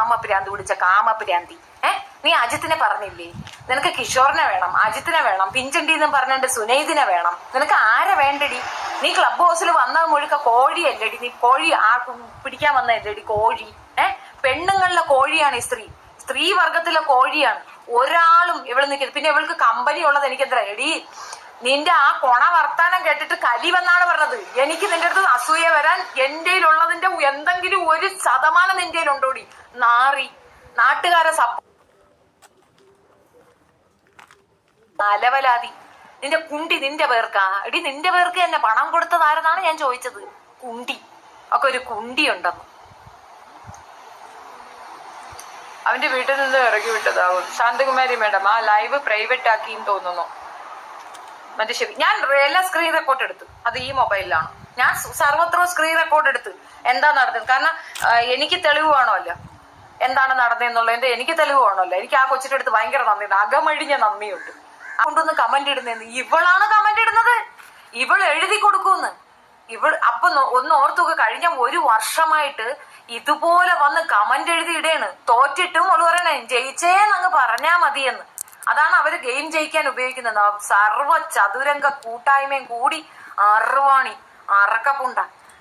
കാമപ്രാന്തി പിടിച്ച കാമപ്രാന്തി. ഏ? നീ അജിത്തിനെ പറഞ്ഞില്ലേ? നിനക്ക് കിഷോറിനെ വേണം അജിത്തിനെ വേണം പിഞ്ചണ്ടി എന്ന് പറഞ്ഞിട്ട് സുനൈദിനെ വേണം. നിനക്ക് ആരെ വേണ്ടടി? നീ ക്ലബ് ഹൗസിൽ വന്നത് മുഴുക്ക കോഴിയല്ലടി. നീ കോഴി ആ പിടിക്കാൻ വന്നതല്ലടി കോഴി. ഏ? പെണ്ണുങ്ങളിലെ കോഴിയാണ് ഈ സ്ത്രീ. സ്ത്രീ വർഗത്തിലെ കോഴിയാണ്. ഒരാളും ഇവൾ നിൽക്കുന്നത് പിന്നെ ഇവൾക്ക് കമ്പനി ഉള്ളത് എനിക്കെന്താ എടി നിന്റെ ആ കൊണ വർത്താനം കേട്ടിട്ട് കലി വന്നാണ് പറഞ്ഞത്. എനിക്ക് നിന്റെ അടുത്ത് അസൂയ വരാൻ എന്റെ ഉള്ളതിന്റെ എന്തെങ്കിലും ഒരു ശതമാനം നിന്റെ ഉണ്ടോടി? നാറി. നാട്ടുകാരെ സപ്പ അലവലാതി നിന്റെ കുണ്ടി നിന്റെ പേർക്കാ. എടി നിന്റെ പേർക്ക് എന്നെ പണം കൊടുത്തത് ആരെന്നാണ് ഞാൻ ചോദിച്ചത്. കുണ്ടി. ഒക്കെ ഒരു കുണ്ടി ഉണ്ടെന്ന്. അവന്റെ വീട്ടിൽ നിന്ന് ഇറക്കി വിട്ടതാവും. ശാന്തകുമാരി മേഡം ആ ലൈവ് പ്രൈവറ്റ് ആക്കിയും തോന്നുന്നു. മറ്റേ ശരി. ഞാൻ എല്ലാ സ്ക്രീൻ റെക്കോർഡ് എടുത്തു. അത് ഈ മൊബൈലിലാണ് ഞാൻ സർവത്രവും സർവത്ര സ്ക്രീൻ റെക്കോർഡ് എടുത്തു. എന്താ നടന്നത്? കാരണം എനിക്ക് തെളിവ് വേണമല്ലോ. എന്താണ് നടന്നതെന്നുള്ളതിന്റെ എനിക്ക് തെളിവ് വേണമല്ലോ. എനിക്ക് ആ കൊച്ചിന്റെ അടുത്ത് ഭയങ്കര നന്ദിയുണ്ട്. അകമഴിഞ്ഞ നന്ദിയുണ്ട്. അതുകൊണ്ടൊന്ന് കമന്റ് ഇടുന്നതെന്ന് ഇവളാണ് കമന്റ് ഇടുന്നത്. ഇവൾ എഴുതി കൊടുക്കൂന്ന്. ഇവൾ അപ്പൊ ഒന്ന് ഓർത്തുക കഴിഞ്ഞ ഒരു വർഷമായിട്ട് ഇതുപോലെ വന്ന് കമന്റ് എഴുതി ഇടേണ്. തോറ്റിട്ടും അവൾ പറയണേ ജയിച്ചേന്നങ്ങ് പറഞ്ഞാ മതിയെന്ന്. അതാണ് അവർ ഗെയിം ജയിക്കാൻ ഉപയോഗിക്കുന്നത്. സർവ ചതുരംഗ കൂട്ടായ്മയും കൂടി അറുവാണി അറക്കപ്പുണ്ട.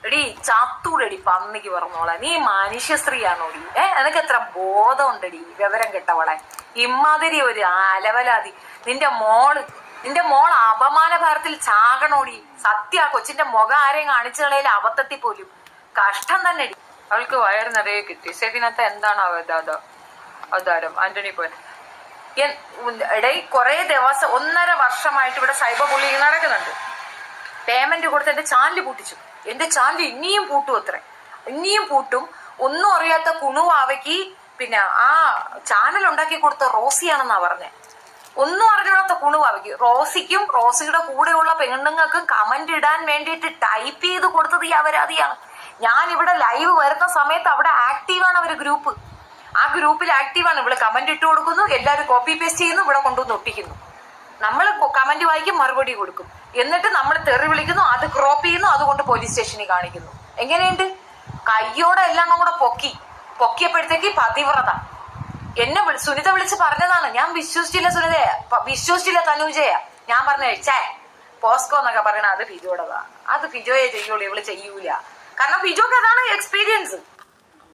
എടി ചത്തൂടെടി പന്നിക്ക് പറഞ്ഞോളെ. നീ മനുഷ്യ സ്ത്രീയാണോടി ഏ നിനക്ക് എത്ര ബോധമുണ്ടടി വിവരം കിട്ടവളെ. ഇമ്മാതിരി ഒരു അലവലാതി. നിന്റെ മോൾ നിന്റെ മോൾ അപമാന ഭാരത്തിൽ ചാകണോടി. സത്യ കൊച്ചിന്റെ മുഖം ആരെയും കാണിച്ചു കളയിൽ അബദ്ധത്തിൽ പോലും. കഷ്ടം തന്നെ അവൾക്ക് വയറ് നിറയെ കിട്ടി. ശരി എന്താണ് അവതാരം? ആന്റണി പോൻ ഇടയിൽ കുറെ ദിവസം ഒന്നര വർഷമായിട്ട് ഇവിടെ സൈബർ ബുള്ളിങ് നടക്കുന്നുണ്ട്. പേയ്മെന്റ് കൊടുത്ത് എന്റെ ചാനൽ പൂട്ടിച്ചു. എന്റെ ചാനൽ ഇനിയും പൂട്ടും അത്രേ. ഇനിയും പൂട്ടും. ഒന്നും അറിയാത്ത കുണുവാവയ്ക്ക് പിന്നെ ആ ചാനൽ ഉണ്ടാക്കി കൊടുത്ത റോസിയാണെന്നാ പറഞ്ഞേ. ഒന്നും അറിഞ്ഞിടാത്ത കുണുവാവയ്ക്ക്. റോസിക്കും റോസിയുടെ കൂടെയുള്ള പെണ്ണുങ്ങൾക്കും കമന്റ് ഇടാൻ വേണ്ടിയിട്ട് ടൈപ്പ് ചെയ്ത് കൊടുത്തത് ഈ അപരാധിയാണ്. ഞാൻ ഇവിടെ ലൈവ് വരുന്ന സമയത്ത് അവിടെ ആക്റ്റീവാണ് അവർ ഗ്രൂപ്പ്. ആ ഗ്രൂപ്പിൽ ആക്റ്റീവാണ് ഇവിടെ കമന്റ് ഇട്ട് കൊടുക്കുന്നു. എല്ലാവരും കോപ്പി പേസ്റ്റ് ചെയ്യുന്നു. ഇവിടെ കൊണ്ടുവന്ന് ഒട്ടിക്കുന്നു. നമ്മൾ കമന്റ് വായിക്കും മറുപടി കൊടുക്കും. എന്നിട്ട് നമ്മൾ തെറി വിളിക്കുന്നു അത് ക്രോപ്പ് ചെയ്യുന്നു അതുകൊണ്ട് പോലീസ് സ്റ്റേഷനിൽ കാണിക്കുന്നു. എങ്ങനെയുണ്ട്? കയ്യോടെ എല്ലാം കൂടെ പൊക്കി. പൊക്കിയപ്പോഴത്തേക്ക് പതിവ്രത. എന്നെ സുനിത വിളിച്ച് പറഞ്ഞതാണ്. ഞാൻ വിശ്വസിച്ചില്ല സുനിതയ. വിശ്വസിച്ചില്ല തനൂജയ. ഞാൻ പറഞ്ഞ ചേ പോസ്കോ എന്നൊക്കെ പറയണ അത് ഫിജോടതാ അത് ഫിജോയെ ചെയ്യുള്ളൂ. ഇവൾ ചെയ്യൂല. കാരണം ഫിജോക്ക് അതാണ് എക്സ്പീരിയൻസ്